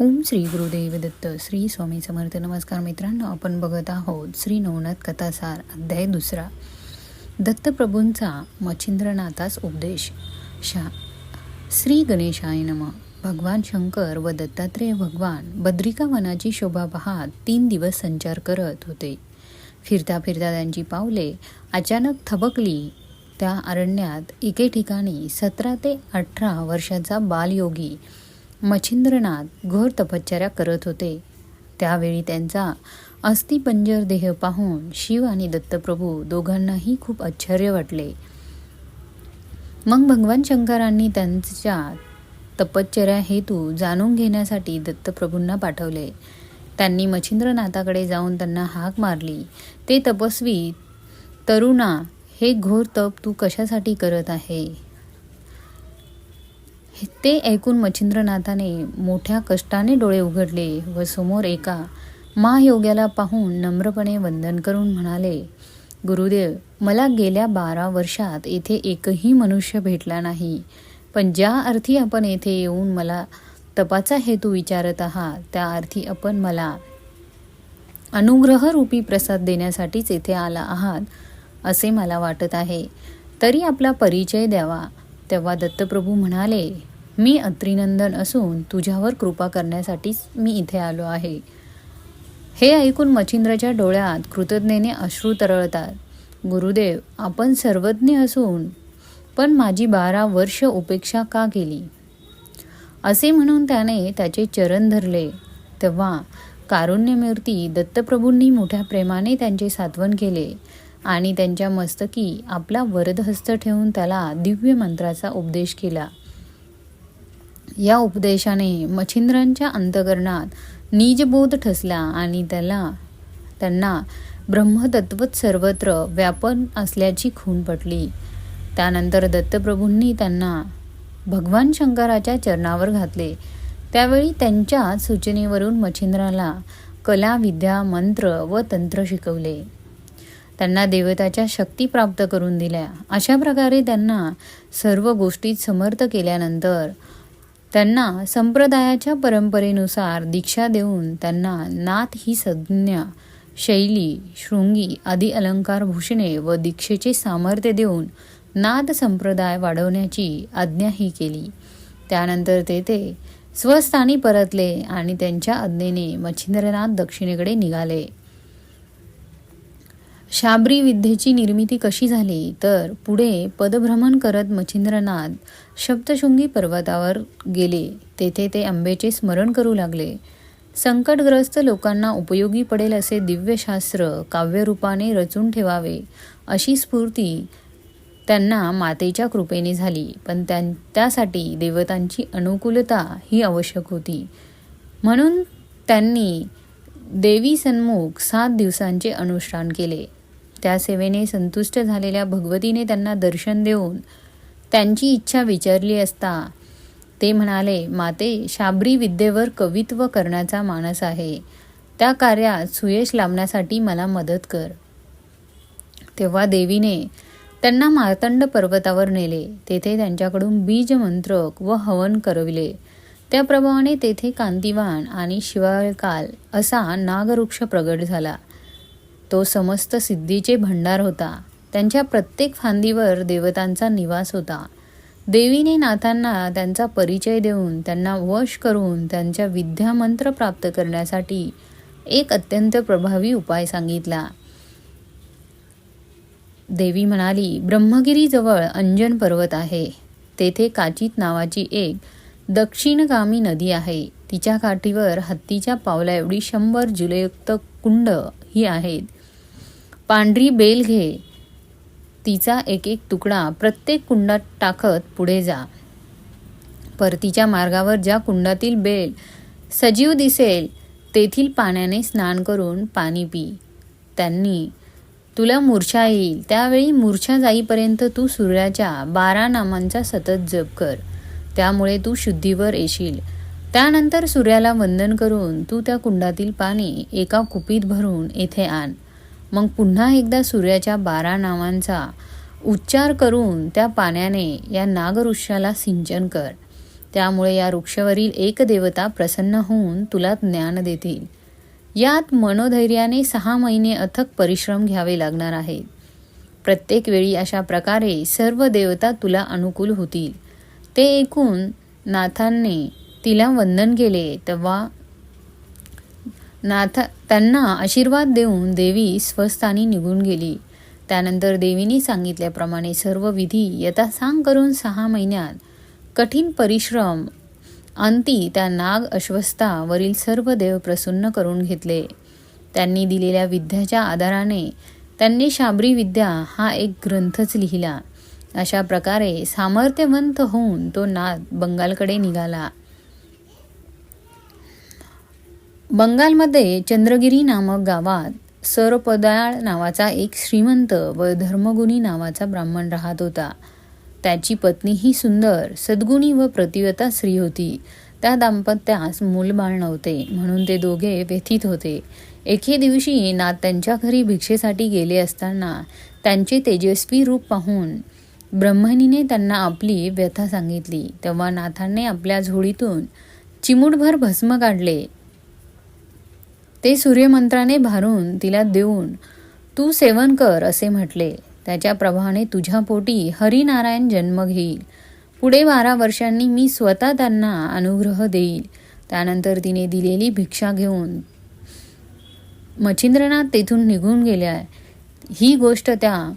ओम श्री गुरुदेव दत्त श्री स्वामी समर्थ. नमस्कार मित्रांनो आपण बघत आहोत श्री नवनाथ कथासार अध्याय दुसरा. दत्तप्रभूंचा मच्छिंद्रनाथास उपदेश. शा श्री गणेशाय नम. भगवान शंकर व दत्तात्रेय भगवान बद्रिका वनाची शोभा पाहत तीन दिवस संचार करत होते. फिरता फिरता त्यांची पावले अचानक थबकली. त्या अरण्यात एके ठिकाणी सतरा ते अठरा वर्षाचा बालयोगी मच्छिंद्रनाथ घोर तपश्चर्या करत होते. त्यावेळी त्यांचा अस्थिपंजर देह पाहून शिव आणि दत्तप्रभू दोघांनाही खूप आश्चर्य वाटले. मग भगवान शंकरांनी त्यांच्या तपश्चर्या हेतू जाणून घेण्यासाठी दत्तप्रभूंना पाठवले. त्यांनी मच्छिंद्रनाथाकडे जाऊन त्यांना हाक मारली. ते तपस्वी तरुणा हे घोर तप तू कशासाठी करत आहे? ते ऐकून मच्छिंद्रनाथाने मोठ्या कष्टाने डोळे उघडले व समोर एका महायोग्याला पाहून नम्रपणे वंदन करून म्हणाले गुरुदेव मला गेल्या बारा वर्षात येथे एकही मनुष्य भेटला नाही. पण ज्या अर्थी आपण येथे येऊन मला तपाचा हेतू विचारत आहात त्या अर्थी आपण मला अनुग्रहरूपी प्रसाद देण्यासाठीच येथे आला आहात असे मला वाटत आहे. तरी आपला परिचय द्यावा. तेव्हा दत्तप्रभू म्हणाले मी अत्रिनंदन असून तुझ्यावर कृपा करण्यासाठीच मी इथे आलो आहे. हे ऐकून मच्छिंद्राच्या डोळ्यात कृतज्ञेने अश्रू तरळतात. गुरुदेव आपण सर्वज्ञ असून पण माझी बारा वर्ष उपेक्षा का केली? असे म्हणून त्याने त्याचे चरण धरले. तेव्हा कारुण्यमूर्ती दत्तप्रभूंनी मोठ्या प्रेमाने त्यांचे सात्वन केले. आणि त्यांच्या मस्तकी आपला वरदहस्त ठेवून त्याला दिव्य मंत्राचा उपदेश केला. या उपदेशाने मच्छिंद्रांच्या अंतकरणात निजबोध ठसला आणि त्याला त्यांना ब्रह्मतत्वच सर्वत्र व्यापन असल्याची खूण पटली. त्यानंतर दत्तप्रभूंनी त्यांना भगवान शंकराच्या चरणावर घातले. त्यावेळी त्यांच्या सूचनेवरून मच्छिंद्राला कला विद्या मंत्र व तंत्र शिकवले. त्यांना देवताच्या शक्ती प्राप्त करून दिल्या. अशा प्रकारे त्यांना सर्व गोष्टीत समर्थ केल्यानंतर त्यांना संप्रदायाच्या परंपरेनुसार दीक्षा देऊन त्यांना नाथ ही संज्ञा शैली शृंगी आदी अलंकार भूषणे व दीक्षेचे सामर्थ्य देऊन नाद संप्रदाय वाढवण्याची आज्ञाही केली. त्यानंतर ते ते स्वस्थानी परतले आणि त्यांच्या आज्ञेने मच्छिंद्रनाथ दक्षिणेकडे निघाले. शाबरी विद्येची निर्मिती कशी झाली? तर पुढे पदभ्रमण करत मच्छिंद्रनाथ शब्दशृंगी पर्वतावर गेले. तेथे ते अंबेचे स्मरण करू लागले. संकटग्रस्त लोकांना उपयोगी पडेल असे दिव्यशास्त्र काव्यरूपाने रचून ठेवावे अशी स्फूर्ती त्यांना मातेच्या कृपेने झाली. पण त्यां त्यासाठी देवतांची अनुकूलता ही आवश्यक होती. म्हणून त्यांनी देवी सन्मुख सात दिवसांचे अनुष्ठान केले. त्या सेवेने संतुष्ट झालेल्या भगवतीने त्यांना दर्शन देऊन त्यांची इच्छा विचारली असता ते म्हणाले माते शाबरी विद्येवर कवित्व करण्याचा मानस आहे. त्या कार्यात सुयश लाभण्यासाठी मला मदत कर. तेव्हा देवीने त्यांना मार्तंड पर्वतावर नेले. तेथे त्यांच्याकडून बीजमंत्रक व हवन करविले. त्याप्रमाणे तेथे कांतिवान आणि शिवाळकाल असा नागवृक्ष प्रगट झाला. तो समस्त सिद्धीचे भंडार होता. त्यांच्या प्रत्येक फांदीवर देवतांचा निवास होता. देवीने नाथांना त्यांचा परिचय देऊन त्यांना वश करून त्यांच्या विद्यामंत्र प्राप्त करण्यासाठी एक अत्यंत प्रभावी उपाय सांगितला. देवी म्हणाली ब्रह्मगिरीजवळ अंजन पर्वत आहे. तेथे काचित नावाची एक दक्षिणगामी नदी आहे. तिच्या काठीवर हत्तीच्या पावला एवढी शंभर जुलयुक्त कुंड ही आहेत. पांढरी बेल घे. तिचा एक एक तुकडा प्रत्येक कुंडात टाकत पुढे जा. परतीच्या मार्गावर ज्या कुंडातील बेल सजीव दिसेल तेथील पाण्याने स्नान करून पाणी पी. त्यांनी तुला मूर्छा येईल. त्यावेळी मूर्छा जाईपर्यंत तू सूर्याच्या बारा नामांचा सतत जप कर. त्यामुळे तू शुद्धीवर येशील. त्यानंतर सूर्याला वंदन करून तू त्या कुंडातील पाणी एका कुपीत भरून येथे आण. मग पुन्हा एकदा सूर्याच्या बारा नावांचा उच्चार करून त्या पाण्याने या नागवृक्षाला सिंचन कर. त्यामुळे या वृक्षावरील एक देवता प्रसन्न होऊन तुला ज्ञान देतील. यात मनोधैर्याने सहा महिने अथक परिश्रम घ्यावे लागणार आहेत. प्रत्येक वेळी अशा प्रकारे सर्व देवता तुला अनुकूल होतील. ते ऐकून नाथांनी तिला वंदन केले तेव्हा नाथ त्यांना आशीर्वाद देऊन देवी स्वस्थानी निघून गेली. त्यानंतर देवीने सांगितल्याप्रमाणे सर्व विधी यथासांग करून सहा महिन्यात कठीण परिश्रम अंती त्या नाग अश्वस्थावरील सर्व देव प्रसन्न करून घेतले. त्यांनी दिलेल्या विद्याच्या आधाराने त्यांनी शाबरी विद्या हा एक ग्रंथच लिहिला. अशा प्रकारे सामर्थ्यवंत होऊन तो नाद बंगालकडे निघाला. बंगालमध्ये चंद्रगिरी नामक गावात सरपदाळ नावाचा एक श्रीमंत व धर्मगुणी नावाचा ब्राह्मण राहत होता. त्याची पत्नी ही सुंदर सद्गुणी व प्रतिवता स्त्री होती. त्या दाम्पत्यास मूलबाळ नव्हते म्हणून ते दोघे व्यथित होते. एके दिवशी नाथ त्यांच्या घरी भिक्षेसाठी गेले असताना त्यांचे तेजस्वी रूप पाहून ब्रह्मणीने त्यांना आपली व्यथा सांगितली. तेव्हा नाथांनी आपल्या झोळीतून चिमूटभर भस्म काढले. ते सूर्यमंत्राने भारून तिला देऊन तू सेवन कर असे म्हटले. त्याच्या प्रभावाने तुझ्या पोटी हरिनारायण जन्म घेईल. पुढे बारा वर्षांनी मी स्वतः त्यांना अनुग्रह देईल. त्यानंतर तिने दिलेली भिक्षा घेऊन मच्छिंद्रनाथ तेथून निघून गेल्या. ही गोष्ट त्या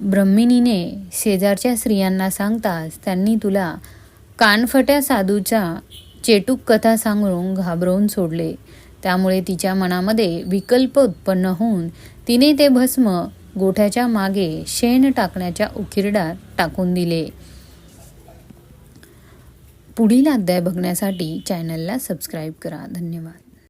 ब्रह्मिणीने शेजारच्या स्त्रियांना सांगताच त्यांनी तुला कानफट्या साधूच्या चेटूक कथा सांगून घाबरवून सोडले. त्यामुळे तिच्या मनामध्ये विकल्प उत्पन्न होऊन तिने ते भस्म गोठ्याच्या मागे शेण टाकण्याच्या उकिरडात टाकून दिले. पुढील अध्याय बघण्यासाठी चॅनलला सबस्क्राईब करा. धन्यवाद.